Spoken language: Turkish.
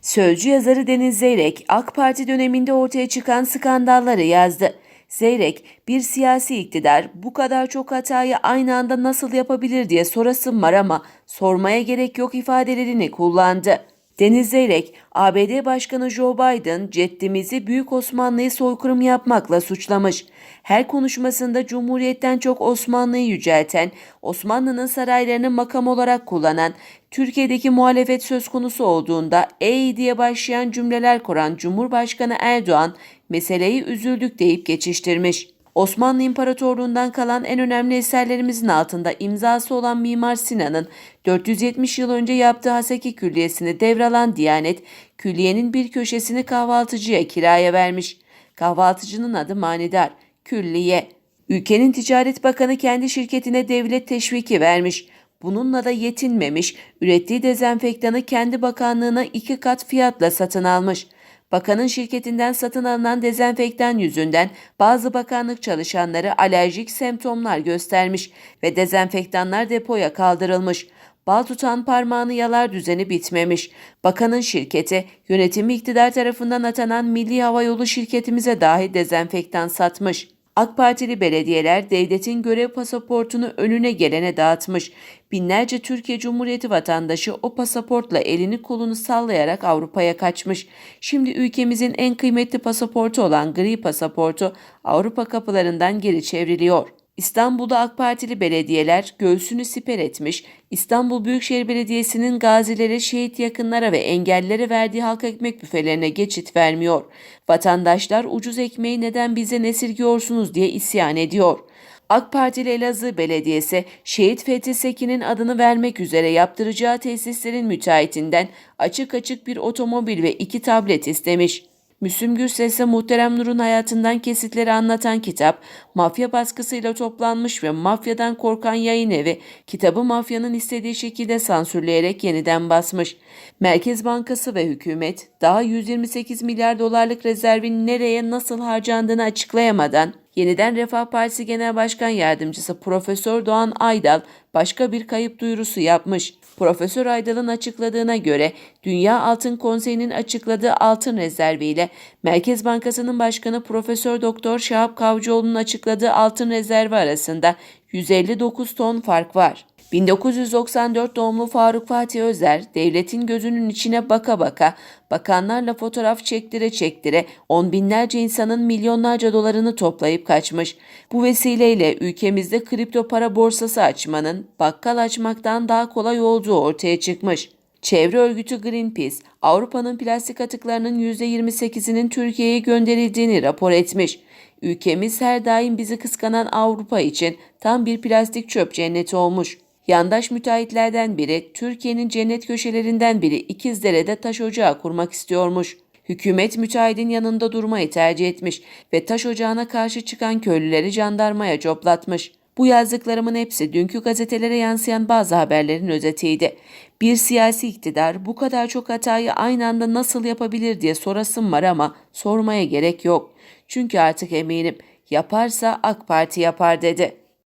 Sözcü yazarı Deniz Zeyrek, AK Parti döneminde ortaya çıkan skandalları yazdı. Zeyrek, bir siyasi iktidar bu kadar çok hatayı aynı anda nasıl yapabilir diye sorasım var ama sormaya gerek yok ifadelerini kullandı. Deniz Zeyrek, ABD Başkanı Joe Biden, ceddimizi Büyük Osmanlı'yı soykırım yapmakla suçlamış. Her konuşmasında Cumhuriyet'ten çok Osmanlı'yı yücelten, Osmanlı'nın saraylarını makam olarak kullanan, Türkiye'deki muhalefet söz konusu olduğunda ey diye başlayan cümleler kuran Cumhurbaşkanı Erdoğan, meseleyi üzüldük deyip geçiştirmiş. Osmanlı İmparatorluğundan kalan en önemli eserlerimizin altında imzası olan Mimar Sinan'ın 470 yıl önce yaptığı Haseki Külliyesi'ni devralan Diyanet, külliyenin bir köşesini kahvaltıcıya kiraya vermiş. Kahvaltıcının adı manidar, külliye. Ülkenin Ticaret Bakanı kendi şirketine devlet teşviki vermiş. Bununla da yetinmemiş, ürettiği dezenfektanı kendi bakanlığına iki kat fiyatla satın almış. Bakanın şirketinden satın alınan dezenfektan yüzünden bazı bakanlık çalışanları alerjik semptomlar göstermiş ve dezenfektanlar depoya kaldırılmış. Bal tutan parmağını yalar düzeni bitmemiş. Bakanın şirketi, yönetimi iktidar tarafından atanan Milli Havayolu şirketimize dahi dezenfektan satmış. AK Partili belediyeler devletin görev pasaportunu önüne gelene dağıtmış. Binlerce Türkiye Cumhuriyeti vatandaşı o pasaportla elini kolunu sallayarak Avrupa'ya kaçmış. Şimdi ülkemizin en kıymetli pasaportu olan gri pasaportu Avrupa kapılarından geri çevriliyor. İstanbul'da AK Partili belediyeler göğsünü siper etmiş, İstanbul Büyükşehir Belediyesi'nin gazilere, şehit yakınlara ve engellilere verdiği halk ekmek büfelerine geçit vermiyor. Vatandaşlar ucuz ekmeği neden bize nesirgiyorsunuz diye isyan ediyor. AK Partili Elazığ Belediyesi, şehit Fethi Sekin'in adını vermek üzere yaptıracağı tesislerin müteahhitinden açık açık bir otomobil ve iki tablet istemiş. Müslüm Gürses'e Muhterem Nur'un hayatından kesitleri anlatan kitap, mafya baskısıyla toplanmış ve mafyadan korkan yayın evi, kitabı mafyanın istediği şekilde sansürleyerek yeniden basmış. Merkez Bankası ve hükümet, daha 128 milyar dolarlık rezervin nereye nasıl harcandığını açıklayamadan, Yeniden Refah Partisi Genel Başkan Yardımcısı Profesör Doğan Aydal başka bir kayıp duyurusu yapmış. Profesör Aydal'ın açıkladığına göre Dünya Altın Konseyi'nin açıkladığı altın rezerviyle Merkez Bankası'nın başkanı Profesör Doktor Şahap Kavcıoğlu'nun açıkladığı altın rezervi arasında 159 ton fark var. 1994 doğumlu Faruk Fatih Özer, devletin gözünün içine baka baka, bakanlarla fotoğraf çektire çektire on binlerce insanın milyonlarca dolarını toplayıp kaçmış. Bu vesileyle ülkemizde kripto para borsası açmanın bakkal açmaktan daha kolay olduğu ortaya çıkmış. Çevre örgütü Greenpeace, Avrupa'nın plastik atıklarının %28'inin Türkiye'ye gönderildiğini rapor etmiş. Ülkemiz her daim bizi kıskanan Avrupa için tam bir plastik çöp cenneti olmuş. Yandaş müteahhitlerden biri Türkiye'nin cennet köşelerinden biri İkizdere'de taş ocağı kurmak istiyormuş. Hükümet müteahhidin yanında durmayı tercih etmiş ve taş ocağına karşı çıkan köylüleri jandarmaya coplatmış. Bu yazdıklarımın hepsi dünkü gazetelere yansıyan bazı haberlerin özetiydi. Bir siyasi iktidar bu kadar çok hatayı aynı anda nasıl yapabilir diye sorasım var ama sormaya gerek yok. Çünkü artık eminim yaparsa AK Parti yapar dedi.